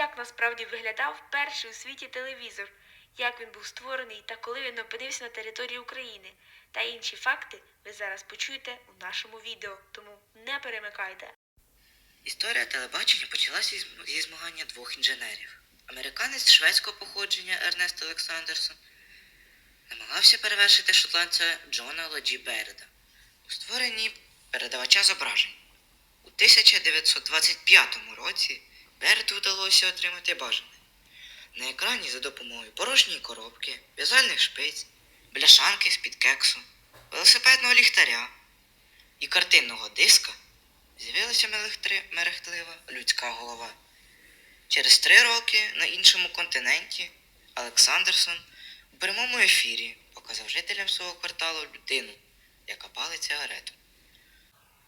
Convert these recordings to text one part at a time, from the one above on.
як насправді виглядав перший у світі телевізор, як він був створений та коли він опинився на території України. Та інші факти ви зараз почуєте у нашому відео, тому не перемикайте. Історія телебачення почалася зі змагання двох інженерів. Американець шведського походження Ернест Олександерсон намагався перевершити шотландця Джона Лоджі Береда у створенні передавача зображень. У 1925 році Береду вдалося отримати бажане. На екрані за допомогою порожньої коробки, в'язальних шпиць, бляшанки з-під кексу, велосипедного ліхтаря і картинного диска з'явилася мерехтлива людська голова. Через три роки на іншому континенті Олександерсон у прямому ефірі показав жителям свого кварталу людину, яка палить сигарету.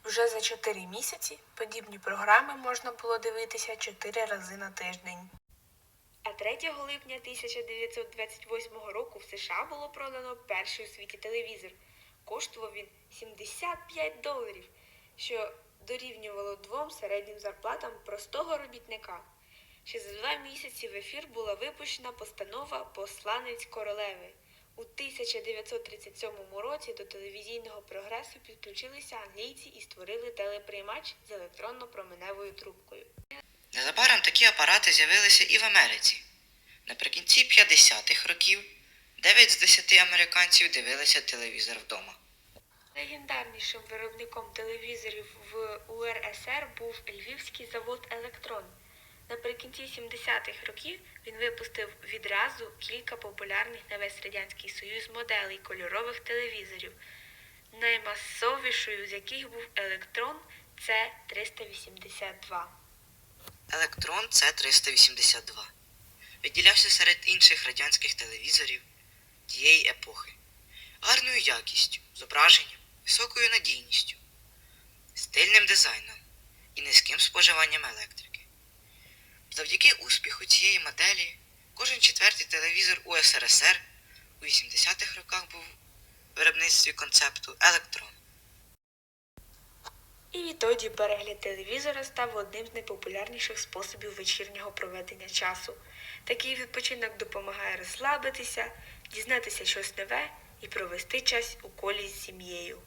Вже за 4 місяці подібні програми можна було дивитися 4 рази на тиждень. А 3 липня 1928 року в США було продано перший у світі телевізор. Коштував він 75 доларів, що дорівнювало двом середнім зарплатам простого робітника. Ще за два місяці в ефір була випущена постанова Посланець королеви. У 1937 році до телевізійного прогресу підключилися англійці і створили телеприймач з електронно-променевою трубкою. Незабаром такі апарати з'явилися і в Америці. Наприкінці 50-х років 9 з 10 американців дивилися телевізор вдома. Легендарнішим виробником телевізорів в УРСР був Львівський завод Електрон. Наприкінці 70-х років він випустив відразу кілька популярних на весь Радянський Союз моделей кольорових телевізорів, наймасовішою з яких був Електрон С382. Електрон С382 виділявся серед інших радянських телевізорів тієї епохи гарною якістю, зображенням, високою надійністю, стильним дизайном і низьким споживанням електрики. Завдяки успіху цієї моделі кожен четвертий телевізор у СРСР у 80-х роках був в виробництві концепту електрон. І відтоді перегляд телевізора став одним з найпопулярніших способів вечірнього проведення часу. Такий відпочинок допомагає розслабитися, дізнатися щось нове і провести час у колі з сім'єю.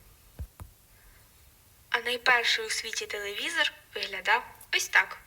А найперший у світі телевізор виглядав ось так.